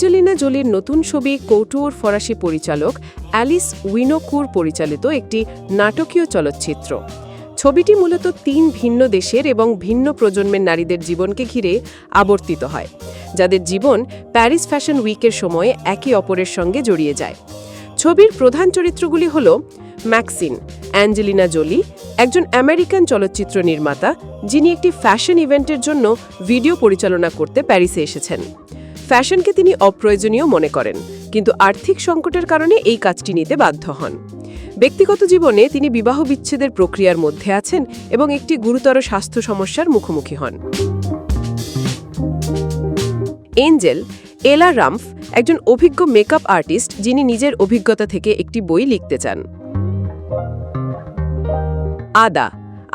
Angelina জোলির নতুন ছবি কৌটুয়োর ফরাসি পরিচালক অ্যালিস উইনোকুর পরিচালিত একটি নাটকীয় চলচ্চিত্র। ছবিটি মূলত তিন ভিন্ন দেশের এবং ভিন্ন প্রজন্মের নারীদের জীবনকে ঘিরে আবর্তিত হয়, যাদের জীবন প্যারিস ফ্যাশন উইকের সময়ে একে অপরের সঙ্গে জড়িয়ে যায়। ছবির প্রধান চরিত্রগুলি হল ম্যাক্সিন, অ্যাঞ্জেলিনা জোলি, একজন আমেরিকান চলচ্চিত্র নির্মাতা যিনি একটি ফ্যাশন ইভেন্টের জন্য ভিডিও পরিচালনা করতে প্যারিসে এসেছেন। ফ্যাশনকে তিনি অপ্রয়োজনীয় মনে করেন, কিন্তু আর্থিক সংকটের কারণে এই কাজটি নিতে বাধ্য হন। ব্যক্তিগত জীবনে তিনি বিবাহ বিচ্ছেদের প্রক্রিয়ার মধ্যে আছেন এবং একটি গুরুতর স্বাস্থ্য সমস্যার মুখোমুখি হন। এঞ্জেল এলা রাম্ফ একজন অভিজ্ঞ মেকআপ আর্টিস্ট যিনি নিজের অভিজ্ঞতা থেকে একটি বই লিখতে চান। আদা,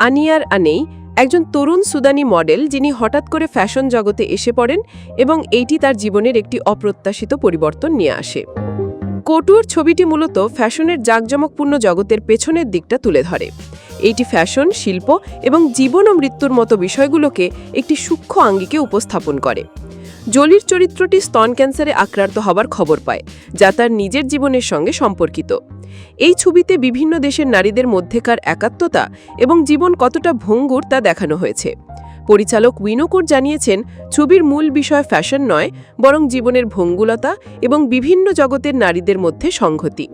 আনিয়ার আনেই একজন তরুণ সুদানি মডেল যিনি হঠাৎ করে ফ্যাশন জগতে এসে পড়েন এবং এইটি তার জীবনের একটি অপ্রত্যাশিত পরিবর্তন নিয়ে আসে। কটুর ছবিটি মূলত ফ্যাশনের জাঁকজমকপূর্ণ জগতের পেছনের দিকটা তুলে ধরে। এইটি ফ্যাশন, শিল্প এবং জীবন ও মৃত্যুর মতো বিষয়গুলোকে একটি সূক্ষ্ম আঙ্গিকে উপস্থাপন করে। জলির চরিত্রটি স্তন ক্যান্সারে আক্রান্ত হবার খবর পায়, যা তার নিজের জীবনের সঙ্গে সম্পর্কিত। এই ছবিতে বিভিন্ন দেশের নারীদের মধ্যেকার একাত্মতা এবং জীবন কতটা ভঙ্গুর তা দেখানো হয়েছে। পরিচালক উইনোকুর জানিয়েছেন, ছবির মূল বিষয় ফ্যাশন নয়, বরং জীবনের ভঙ্গুলতা এবং বিভিন্ন জগতের নারীদের মধ্যে সংহতি।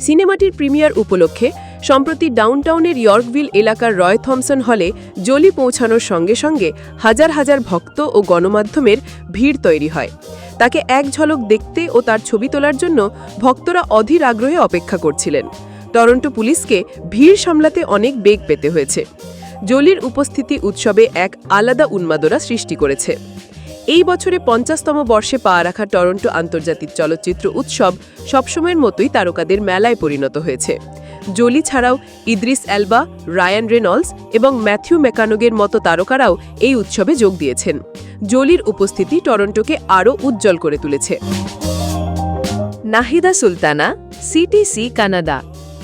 সিনেমাটির প্রিমিয়ার উপলক্ষে, সম্প্রতি ডাউনটাউনের ইয়র্কভিল এলাকার রয় থমসন হলে জলি পৌঁছানোর সঙ্গে সঙ্গে হাজার হাজার ভক্ত ও গণমাধ্যমের ভিড় তৈরি হয়। তাকে এক ঝলক দেখতে ও তার ছবি তোলার জন্য ভক্তরা অধীর আগ্রহে অপেক্ষা করছিলেন। টরন্টো পুলিশকে ভিড় সামলাতে অনেক বেগ পেতে হয়েছে। জলির উপস্থিতি উৎসবে এক আলাদা উন্মাদনা সৃষ্টি করেছে। এই বছরে পঞ্চাশতম বর্ষে পা রাখা টরন্টো আন্তর্জাতিক চলচ্চিত্র উৎসব সবসময়ের মতোই তারকাদের মেলায় পরিণত হয়েছে। জোলি ছাড়াও ইদ্রিস অ্যালবা রায়ান রেনল্ডস এবং ম্যাথিউ মেকানোগের মতো তারকারাও এই উৎসবে যোগ দিয়েছেন। জোলির উপস্থিতি টরন্টোকে আরও উজ্জ্বল করে তুলেছে। Nahida Sultana, CTC Canada.